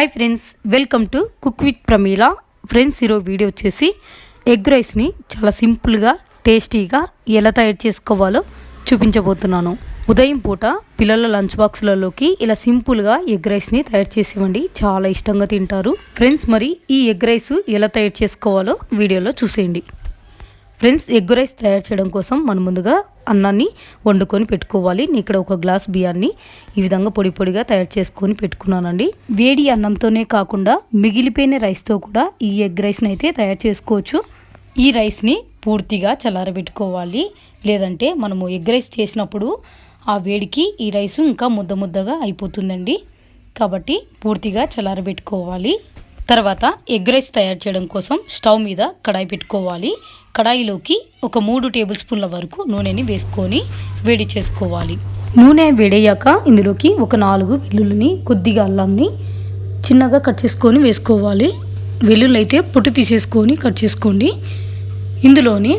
Hi friends welcome to cook with Pramila friends ఈరోజు video వచ్చేసి egg రైస్ని చాలా సింపుల్గా టేస్టీగా ఎలా తయారు చేసుకోవాలో చూపించబోతున్నాను. ఉదయం పూట పిల్లల లంచ్ బాక్స్లలోకి ఇలా సింపుల్గా ఎగ్ రైస్ని తయారు చేసి ఇవ్వండి చాలా ఇష్టంగా తింటారు. ఫ్రెండ్స్ మరి ఈ ఎగ్ రైస్ ఎలా తయారు చేసుకోవాలో వీడియోలో చూసేయండి. ఫ్రెండ్స్ ఎగ్ రైస్ తయారు చేయడం కోసం మనం ముందుగా అన్నాన్ని వండుకొని పెట్టుకోవాలి. నేను ఇక్కడ ఒక గ్లాస్ బియ్యాన్ని ఈ విధంగా పొడి పొడిగా తయారు చేసుకొని పెట్టుకున్నానండి. వేడి అన్నంతోనే కాకుండా మిగిలిపోయిన రైస్తో కూడా ఈ ఎగ్ రైస్ని అయితే తయారు చేసుకోవచ్చు. ఈ రైస్ని పూర్తిగా చల్లారబెట్టుకోవాలి. లేదంటే మనము ఎగ్ రైస్ చేసినప్పుడు ఆ వేడికి ఈ రైస్ ఇంకా ముద్ద ముద్దగా అయిపోతుందండి. కాబట్టి పూర్తిగా చల్లారబెట్టుకోవాలి. తర్వాత ఎగ్ రైస్ తయారు చేయడం కోసం స్టవ్ మీద కడాయి పెట్టుకోవాలి. కడాయిలోకి ఒక మూడు టేబుల్ స్పూన్ల వరకు నూనెని వేసుకొని వేడి చేసుకోవాలి. నూనె వేడయ్యాక ఇందులోకి ఒక నాలుగు వెల్లుల్లిని కొద్దిగా అల్లంని చిన్నగా కట్ చేసుకొని వేసుకోవాలి. వెల్లుల్లి అయితే పొట్టు తీసేసుకొని కట్ చేసుకోండి. ఇందులోని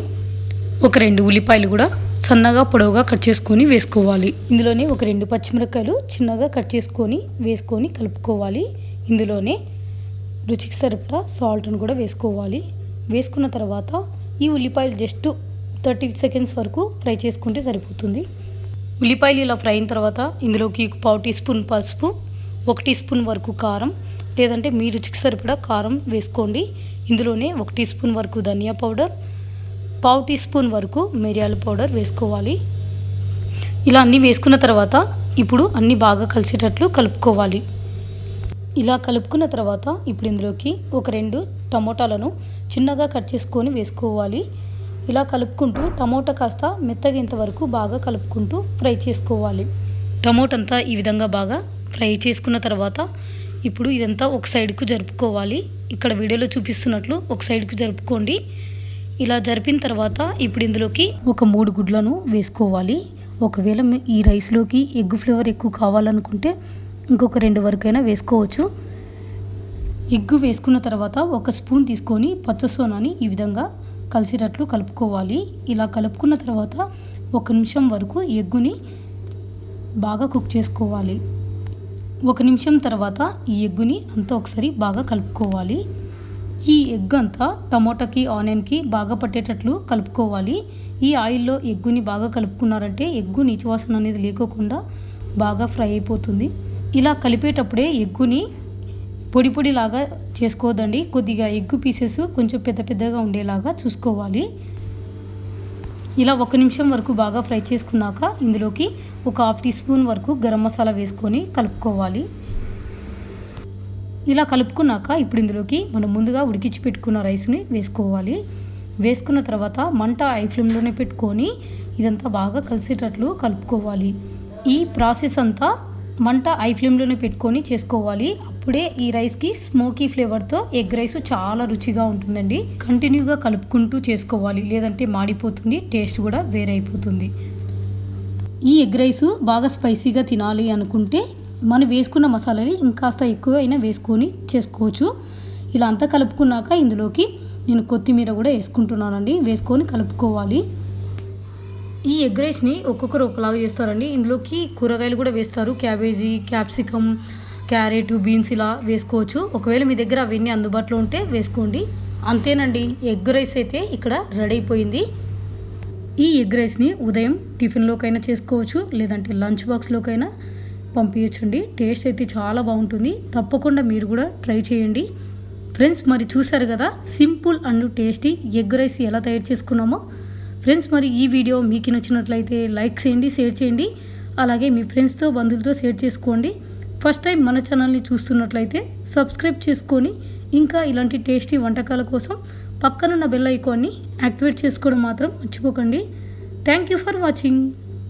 ఒక రెండు ఉల్లిపాయలు కూడా సన్నగా పొడవుగా కట్ చేసుకొని వేసుకోవాలి. ఇందులోనే ఒక రెండు పచ్చిమిరపకాయలు చిన్నగా కట్ చేసుకొని వేసుకొని కలుపుకోవాలి. ఇందులోనే రుచికి సరిపడా సాల్ట్ను కూడా వేసుకోవాలి. వేసుకున్న తర్వాత ఈ ఉల్లిపాయలు జస్ట్ థర్టీ సెకండ్స్ వరకు ఫ్రై చేసుకుంటే సరిపోతుంది. ఉల్లిపాయలు ఇలా ఫ్రై అయిన తర్వాత ఇందులోకి పావు టీ స్పూన్ పసుపు ఒక టీ స్పూన్ వరకు కారం లేదంటే మీ రుచికి సరిపడా కారం వేసుకోండి. ఇందులోనే ఒక టీ స్పూన్ వరకు ధనియా పౌడర్ పావు టీ స్పూన్ వరకు మిరియాల పౌడర్ వేసుకోవాలి. ఇలా అన్నీ వేసుకున్న తర్వాత ఇప్పుడు అన్నీ బాగా కలిసేటట్లు కలుపుకోవాలి. ఇలా కలుపుకున్న తర్వాత ఇప్పుడు ఇందులోకి ఒక రెండు టమోటాలను చిన్నగా కట్ చేసుకొని వేసుకోవాలి. ఇలా కలుపుకుంటూ టమోటా కాస్త మెత్తగేంత వరకు బాగా కలుపుకుంటూ ఫ్రై చేసుకోవాలి. టమోటా అంతా ఈ విధంగా బాగా ఫ్రై చేసుకున్న తర్వాత ఇప్పుడు ఇదంతా ఒక సైడ్కు జరుపుకోవాలి. ఇక్కడ వీడియోలో చూపిస్తున్నట్లు ఒక సైడ్కు జరుపుకోండి. ఇలా జరిపిన తర్వాత ఇప్పుడు ఇందులోకి ఒక మూడు గుడ్లను వేసుకోవాలి. ఒకవేళ ఈ రైస్లోకి ఎగ్ ఫ్లేవర్ ఎక్కువ కావాలనుకుంటే ఇంకొక రెండు వరకైనా వేసుకోవచ్చు. ఎగ్గు వేసుకున్న తర్వాత ఒక స్పూన్ తీసుకొని పచ్చసోనాని ఈ విధంగా కలిసేటట్లు కలుపుకోవాలి. ఇలా కలుపుకున్న తర్వాత ఒక నిమిషం వరకు ఎగ్గుని బాగా కుక్ చేసుకోవాలి. ఒక నిమిషం తర్వాత ఈ ఎగ్గుని అంతా ఒకసారి బాగా కలుపుకోవాలి. ఈ ఎగ్ అంతా టమోటాకి ఆనియన్కి బాగా పట్టేటట్లు కలుపుకోవాలి. ఈ ఆయిల్లో ఎగ్గుని బాగా కలుపుకున్నారంటే ఎగ్గు నీచువాసన అనేది లేకోకుండా బాగా ఫ్రై అయిపోతుంది. ఇలా కలిపేటప్పుడే ఎగ్గుని పొడి పొడిలాగా చేసుకోవద్దండి కొద్దిగా ఎగ్గు పీసెస్ కొంచెం పెద్ద పెద్దగా ఉండేలాగా చూసుకోవాలి. ఇలా ఒక నిమిషం వరకు బాగా ఫ్రై చేసుకున్నాక ఇందులోకి ఒక హాఫ్ టీ స్పూన్ వరకు గరం మసాలా వేసుకొని కలుపుకోవాలి. ఇలా కలుపుకున్నాక ఇప్పుడు ఇందులోకి మనం ముందుగా ఉడికించి పెట్టుకున్న రైస్ని వేసుకోవాలి. వేసుకున్న తర్వాత మంట ఐ ఫ్లేమ్లోనే పెట్టుకొని ఇదంతా బాగా కలిసేటట్లు కలుపుకోవాలి. ఈ ప్రాసెస్ అంతా మంట ఐ ఫ్లేమ్లోనే పెట్టుకొని చేసుకోవాలి. అప్పుడే ఈ రైస్కి స్మోకీ ఫ్లేవర్తో ఎగ్ రైస్ చాలా రుచిగా ఉంటుందండి. కంటిన్యూగా కలుపుకుంటూ చేసుకోవాలి. లేదంటే మాడిపోతుంది టేస్ట్ కూడా వేరే అయిపోతుంది ఈ ఎగ్ రైస్ బాగా స్పైసీగా తినాలి అనుకుంటే మనం వేసుకున్న మసాలాని ఇంకాస్త ఎక్కువ అయినా వేసుకొని చేసుకోవచ్చు. ఇలా అంతా కలుపుకున్నాక ఇందులోకి నేను కొత్తిమీర కూడా వేసుకుంటున్నానండి. వేసుకొని కలుపుకోవాలి. ఈ ఎగ్ రైస్ని ఒక్కొక్కరు ఒకలాగా చేస్తారండి. ఇందులోకి కూరగాయలు కూడా వేస్తారు. క్యాబేజీ క్యాప్సికమ్ క్యారెట్ బీన్స్ ఇలా వేసుకోవచ్చు. ఒకవేళ మీ దగ్గర అవన్నీ అందుబాటులో ఉంటే వేసుకోండి. అంతేనండి ఎగ్ రైస్ అయితే ఇక్కడ రెడీ అయిపోయింది. ఈ ఎగ్ రైస్ని ఉదయం టిఫిన్లోకైనా చేసుకోవచ్చు లేదంటే లంచ్ బాక్స్లోకైనా పంపించండి టేస్ట్ అయితే చాలా బాగుంటుంది. తప్పకుండా మీరు కూడా ట్రై చేయండి. ఫ్రెండ్స్ మరి చూసారు కదా simple and tasty egg rice ఎలా తయారు చేసుకున్నామో? ఫ్రెండ్స్ మరి ఈ వీడియో మీకు నచ్చినట్లయితే లైక్ చేయండి షేర్ చేయండి. అలాగే మీ ఫ్రెండ్స్తో బంధువులతో షేర్ చేసుకోండి. ఫస్ట్ టైం మన ఛానల్ని చూస్తున్నట్లయితే సబ్స్క్రైబ్ చేసుకొని ఇంకా ఇలాంటి టేస్టీ వంటకాల కోసం పక్కనున్న బెల్ ఐకాన్ని యాక్టివేట్ చేసుకోవడం మాత్రం మర్చిపోకండి. Thank you for watching.